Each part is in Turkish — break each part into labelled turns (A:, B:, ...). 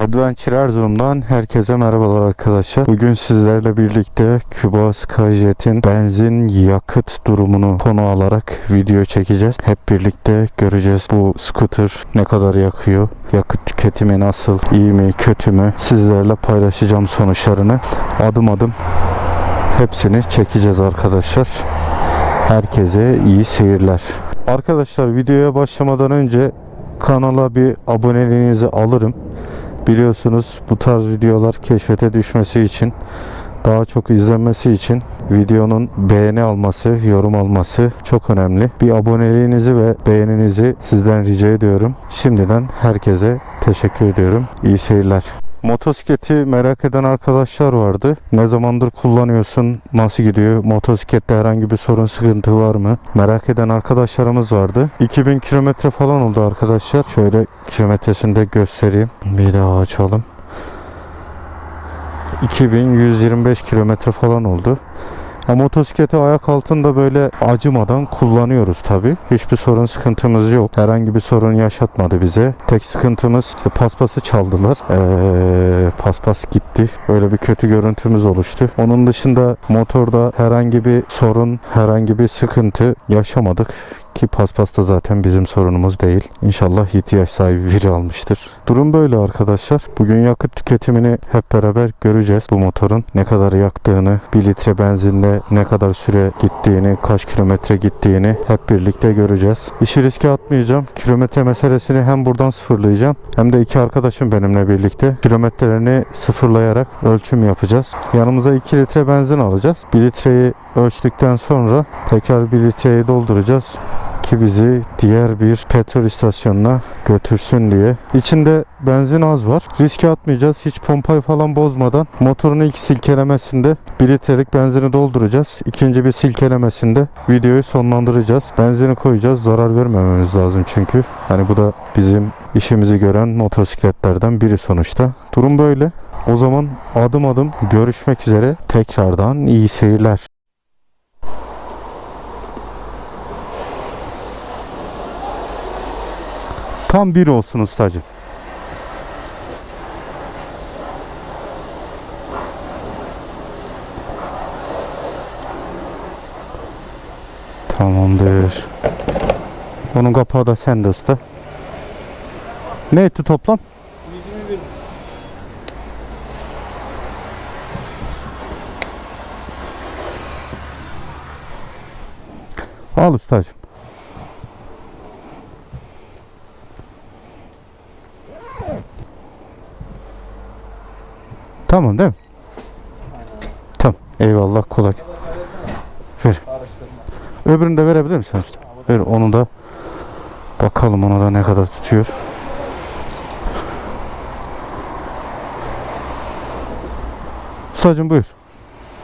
A: Adventure Erzurum'dan herkese merhabalar arkadaşlar. Bugün sizlerle birlikte Küba Skyjet'in benzin yakıt durumunu konu alarak video çekeceğiz. Hep birlikte göreceğiz bu scooter ne kadar yakıyor, yakıt tüketimi nasıl, iyi mi, kötü mü sizlerle paylaşacağım sonuçlarını. Adım adım hepsini çekeceğiz arkadaşlar. Herkese iyi seyirler. Arkadaşlar videoya başlamadan önce kanala bir aboneliğinizi alırım. Biliyorsunuz bu tarz videolar keşfete düşmesi için daha çok izlenmesi için videonun beğeni alması, yorum alması çok önemli. Bir aboneliğinizi ve beğeninizi sizden rica ediyorum. Şimdiden herkese teşekkür ediyorum. İyi seyirler. Motosikleti merak eden arkadaşlar vardı. Ne zamandır kullanıyorsun? Nasıl gidiyor? Motosiklette herhangi bir sorun sıkıntı var mı? Merak eden arkadaşlarımız vardı. 2000 kilometre falan oldu arkadaşlar. Şöyle kilometresini de göstereyim. Bir daha açalım. 2125 kilometre falan oldu. Ya motosikleti ayak altında böyle acımadan kullanıyoruz tabi. Hiçbir sorun sıkıntımız yok. Herhangi bir sorun yaşatmadı bize. Tek sıkıntımız işte paspası çaldılar. Ee, paspas gitti. Böyle bir kötü görüntümüz oluştu. Onun dışında motorda herhangi bir sorun, herhangi bir sıkıntı yaşamadık. Ki paspas da zaten bizim sorunumuz değil. İnşallah ihtiyaç sahibi biri almıştır. Durum böyle arkadaşlar. Bugün yakıt tüketimini hep beraber göreceğiz. Bu motorun ne kadar yaktığını, 1 litre benzinle ne kadar süre gittiğini, kaç kilometre gittiğini hep birlikte göreceğiz. İşi riske atmayacağım. Kilometre meselesini hem buradan sıfırlayacağım hem de iki arkadaşım benimle birlikte kilometrelerini sıfırlayarak ölçüm yapacağız. Yanımıza 2 litre benzin alacağız. 1 litreyi ölçtükten sonra tekrar 1 litreyi dolduracağız ki bizi diğer bir petrol istasyonuna götürsün diye. İçinde benzin az var. Riske atmayacağız. Hiç pompayı falan bozmadan motorun ilk silkelemesinde 1 litrelik benzini dolduracağız. İkinci bir silkelemesinde videoyu sonlandıracağız. Benzini koyacağız. Zarar vermememiz lazım çünkü. Hani bu da bizim işimizi gören motosikletlerden biri sonuçta. Durum böyle. O zaman adım adım görüşmek üzere. Tekrardan iyi seyirler. Tam bir olsun ustacığım. Tamamdır. Onun kapağı da sende usta. Ne etti toplam?
B: 121.
A: Al ustacığım. Tamam değil mi? Tamam. Eyvallah kolay. Ver. Öbürünü de verebilir misin usta? Ver onu da. Bakalım ona da ne kadar tutuyor. Ustacığım buyur.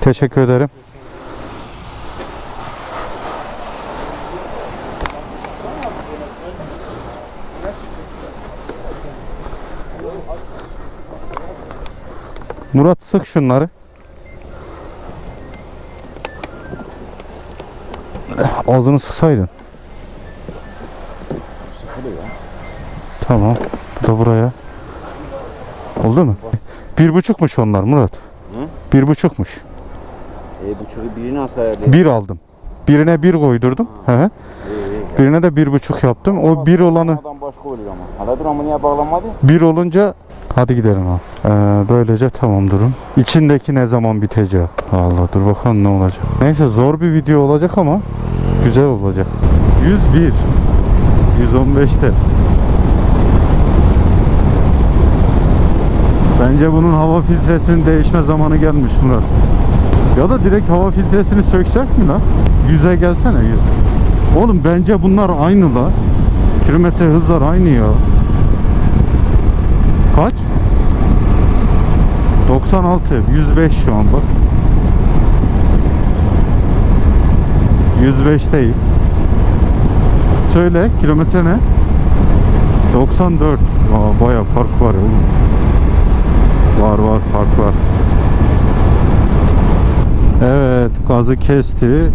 A: Teşekkür ederim. Murat sık şunları. Ağzını sıksaydın. Tamam. Bu da buraya. Oldu mu? Bir buçukmuş onlar Murat. Bir buçukmuş.
B: E bu çocuğu birini nasıl ayarlayayım?
A: Bir aldım. Birine bir koydurdum. He.
B: İyi, iyi.
A: Birine de bir buçuk yaptım. O bir olanı
B: Adam başka oluyor ama. Hala dur ama niye bağlanmadı?
A: bir olunca hadi gidelim abi. Ee, böylece tamam durum. İçindeki ne zaman bitecek? Allah dur bakalım ne olacak. Neyse zor bir video olacak ama güzel olacak. 101 115'te Bence bunun hava filtresinin değişme zamanı gelmiş Murat. Ya da direkt hava filtresini söksek mi lan? 100'e gelsene 100. Oğlum bence bunlar aynı la. Kilometre hızlar aynı ya. Kaç? 96, 105 şu an bak. 105'teyim. Söyle kilometre ne? 94. Aa, baya fark var oğlum. Var var fark var. Evet gazı kesti.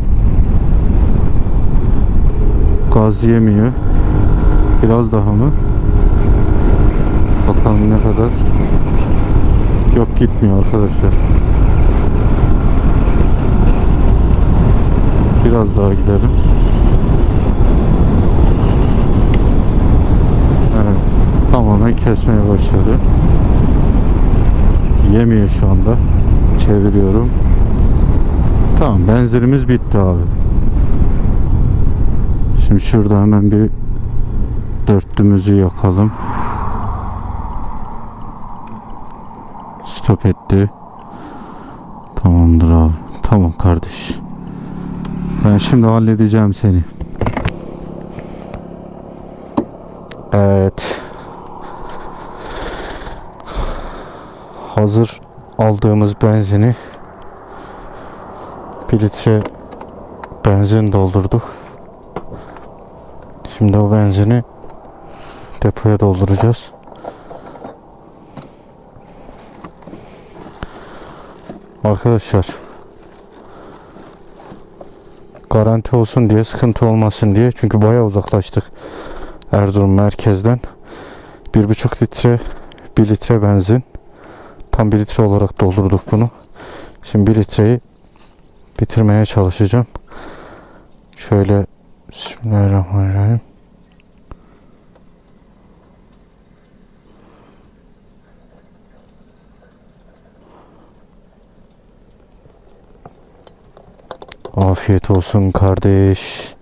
A: Gaz yemiyor. Biraz daha mı? Bakalım ne kadar. gitmiyor arkadaşlar. Biraz daha gidelim. Evet. Tamamen kesmeye başladı. Yemiyor şu anda. Çeviriyorum. Tamam benzinimiz bitti abi. Şimdi şurada hemen bir dörtlümüzü yakalım. Stop etti. Tamamdır abi. Tamam kardeş. Ben şimdi halledeceğim seni. Evet. Hazır aldığımız benzini bir litre benzin doldurduk. Şimdi o benzini depoya dolduracağız. Arkadaşlar. Garanti olsun diye sıkıntı olmasın diye. Çünkü bayağı uzaklaştık Erzurum merkezden. Bir buçuk litre bir litre benzin. Tam bir litre olarak doldurduk bunu. Şimdi bir litreyi bitirmeye çalışacağım. Şöyle Bismillahirrahmanirrahim Afiyet olsun kardeş.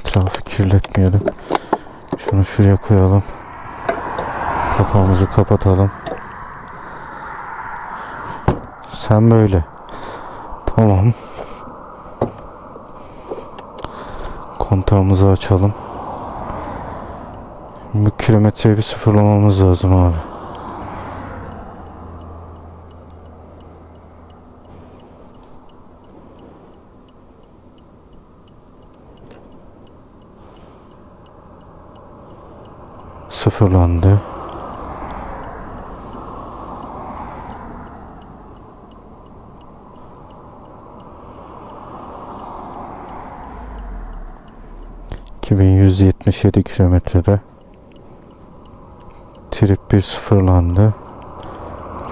A: Etrafı kirletmeyelim. Şunu şuraya koyalım. Kapağımızı kapatalım. Sen böyle. Tamam. Kontağımızı açalım. Bu kilometreyi bir sıfırlamamız lazım abi. Sıfırlandı. ...2177 kilometrede... ...trip 1 sıfırlandı.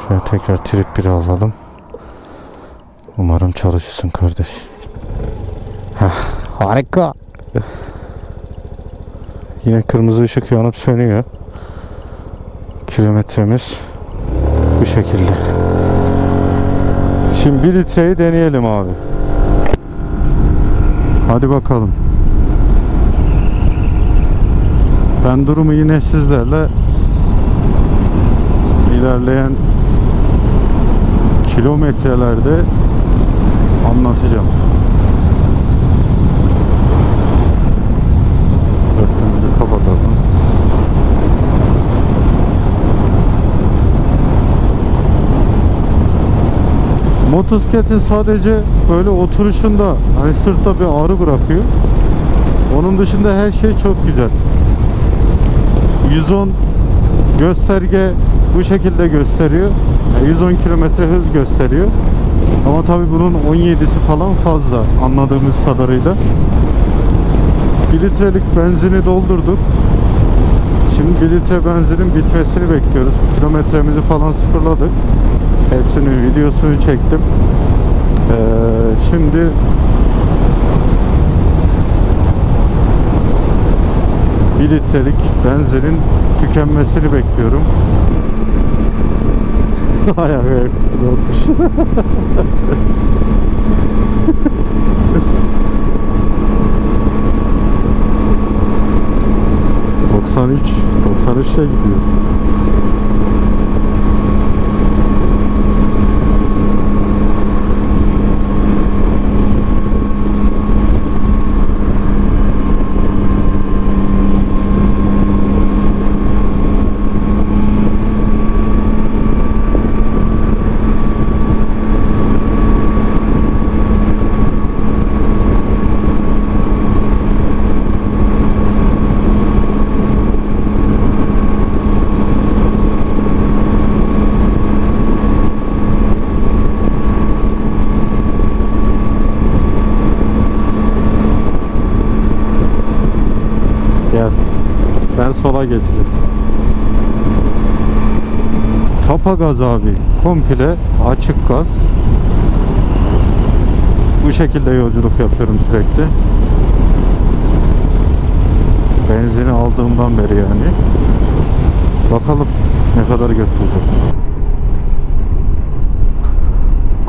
A: Şöyle tekrar trip 1 alalım. Umarım çalışırsın kardeş. Heh, harika. Yine kırmızı ışık yanıp sönüyor. Kilometremiz bu şekilde. Şimdi bir litreyi deneyelim abi. Hadi bakalım. Ben durumu yine sizlerle ilerleyen kilometrelerde anlatacağım. Kapatalım. Motosikletin sadece böyle oturuşunda hani sırtta bir ağrı bırakıyor. Onun dışında her şey çok güzel. 110 gösterge bu şekilde gösteriyor. Yani 110 kilometre hız gösteriyor. Ama tabi bunun 17'si falan fazla anladığımız kadarıyla. 1 litrelik benzini doldurduk. Şimdi 1 litre benzinin bitmesini bekliyoruz. Kilometremizi falan sıfırladık. Hepsinin videosunu çektim. Ee, şimdi bir litrelik benzinin tükenmesini bekliyorum. Ayak ayak olmuş. 93'e gidiyor. Sola geçtim. Tapa gaz abi. Komple açık gaz. Bu şekilde yolculuk yapıyorum sürekli. Benzini aldığımdan beri yani. Bakalım ne kadar götürecek.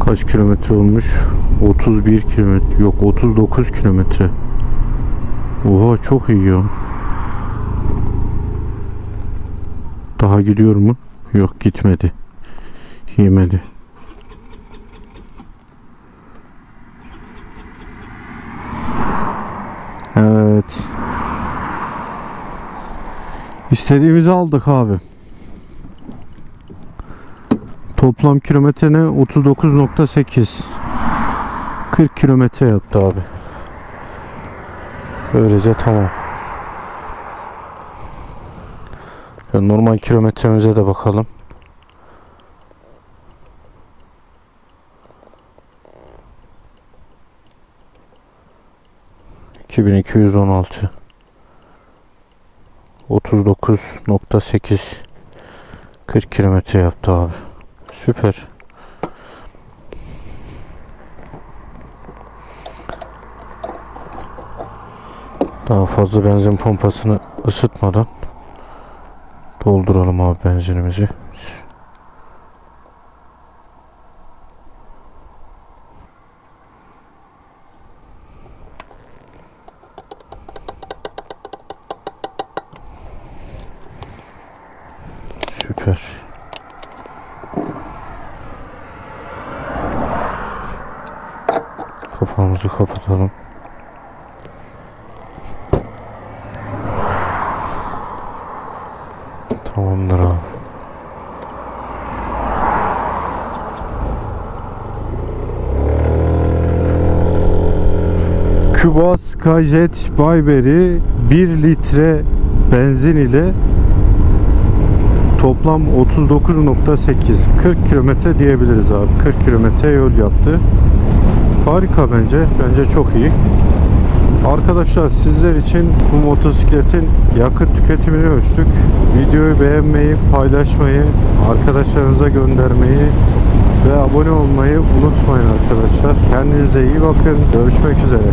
A: Kaç kilometre olmuş? 31 kilometre. Yok 39 kilometre. Oha çok iyi ya. Daha gidiyor mu? Yok gitmedi. Yemedi. Evet. İstediğimizi aldık abi. Toplam kilometre ne? 39.8 40 kilometre yaptı abi. Böylece tamam. Ya normal kilometremize de bakalım. ...2216... ...39.8... ...40 kilometre yaptı abi. Süper. Daha fazla benzin pompasını ısıtmadan dolduralım abi benzinimizi. Süper. Kapağımızı kapatalım. Tamamdır abi. Kübas Kajet Bayberry 1 litre benzin ile toplam 39.8 40 kilometre diyebiliriz abi. 40 kilometre yol yaptı. Harika bence. Bence çok iyi Arkadaşlar sizler için bu motosikletin yakıt tüketimini ölçtük. Videoyu beğenmeyi, paylaşmayı, arkadaşlarınıza göndermeyi ve abone olmayı unutmayın arkadaşlar. Kendinize iyi bakın. Görüşmek üzere.